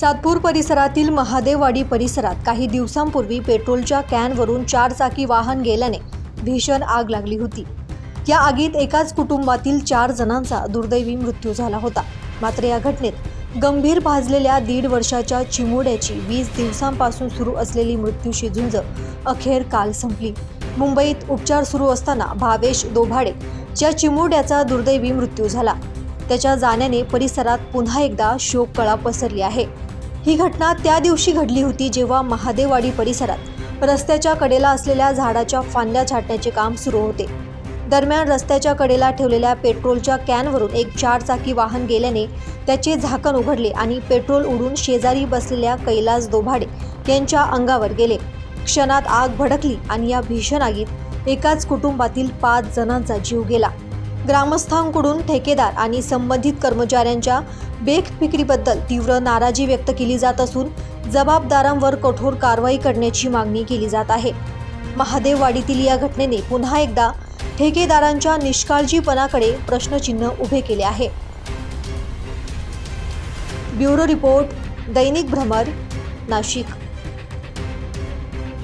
सातपूर परिसरातील महादेववाडी परिसरात काही दिवसांपूर्वी पेट्रोलच्या कॅनवरून चारचाकी वाहन गेल्याने भीषण आग लागली होती. या आगीत एकाच कुटुंबातील चार जणांचा दुर्दैवी मृत्यू झाला होता. मात्र या घटनेत गंभीर भाजलेल्या दीड वर्षाच्या चिमुड्याची वीस दिवसांपासून सुरू असलेली मृत्यूशी झुंज अखेर काल संपली. मुंबईत उपचार सुरू असताना भावेश दोभाडे या चिमुड्याचा दुर्दैवी मृत्यू झाला त्याच्या जाण्याने परिसरात पुन्हा एकदा शोककळा पसरली आहे. ही घटना त्या दिवशी घडली होती जेव्हा महादेववाडी परिसरात रस्त्याच्या कडेला असलेल्या झाडाच्या फांद्या छाटण्याचे काम सुरू होते. दरम्यान रस्त्याच्या कडेला ठेवलेल्या पेट्रोलच्या कॅनवरून एक चारचाकी वाहन गेल्याने त्याचे झाकण उघडले आणि पेट्रोल उडून शेजारी बसलेल्या कैलास दोभाडे यांच्या अंगावर गेले. क्षणात आग भडकली आणि या भीषण आगीत एकाच कुटुंबातील पाच जणांचा जीव गेला. ग्रामस्थांकडून ठेकेदार आणि संबंधित कर्मचाऱ्यांच्या बेखफिकरीबद्दल तीव्र नाराजी व्यक्त केली जात असून जबाबदारांवर कठोर कारवाई करण्याची मागणी केली जात आहे. महादेववाडीतील या घटनेने पुन्हा एकदा ठेकेदारांच्या निष्काळजीपणाकडे प्रश्नचिन्ह उभे केले आहे. ब्युरो रिपोर्ट दैनिक भ्रमर नाशिक.